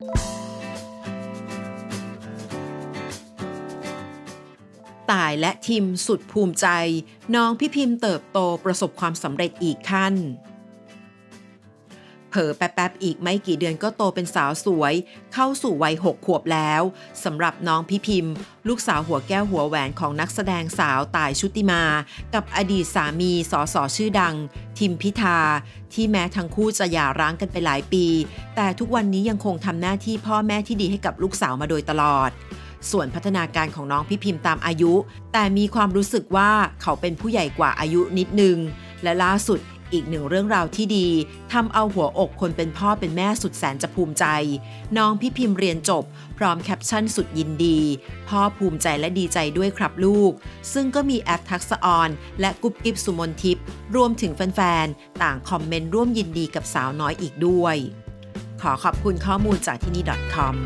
ตายและทิมสุดภูมิใจ น้องพี่พิมพ์เติบโตประสบความสำเร็จอีกขั้น เผลอแป๊บๆอีกไม่กี่เดือนก็โตเป็นสาวสวย เข้าสู่วัยหกขวบแล้วสำหรับน้องพี่พิมพ์ ลูกสาวหัวแก้วหัวแหวนของนักแสดงสาวตายชุติมา กับอดีตสามีสอสอชื่อดัง ทิมพิธา ที่แม้ทั้งคู่จะหย่าร้างกันไปหลายปี แต่ทุกวันนี้ยังคงทำหน้าที่พ่อแม่ที่ดีให้กับลูกสาวมาโดยตลอดส่วนพัฒนาการของน้องพี่พิมพ์ตามอายุ แต่มีความรู้สึกว่าเขาเป็นผู้ใหญ่กว่าอายุนิดนึง และล่าสุด อีกหนึ่งเรื่องราวที่ดีทำเอาหัวอกคนเป็นพ่อเป็นแม่สุดแสนจะภูมิใจ น้องพี่พิมพ์เรียนจบ พร้อมแคปชั่นสุดยินดี พ่อภูมิใจและดีใจด้วยครับลูก ซึ่งก็มีแอปทักษออน และกุ๊บกิ๊บสุมนทิพย์รวมถึงแฟนๆ ต่างคอมเมนต์ร่วมยินดีกับสาวน้อยอีกด้วย ขอขอบคุณข้อมูลจากที่นี่ .com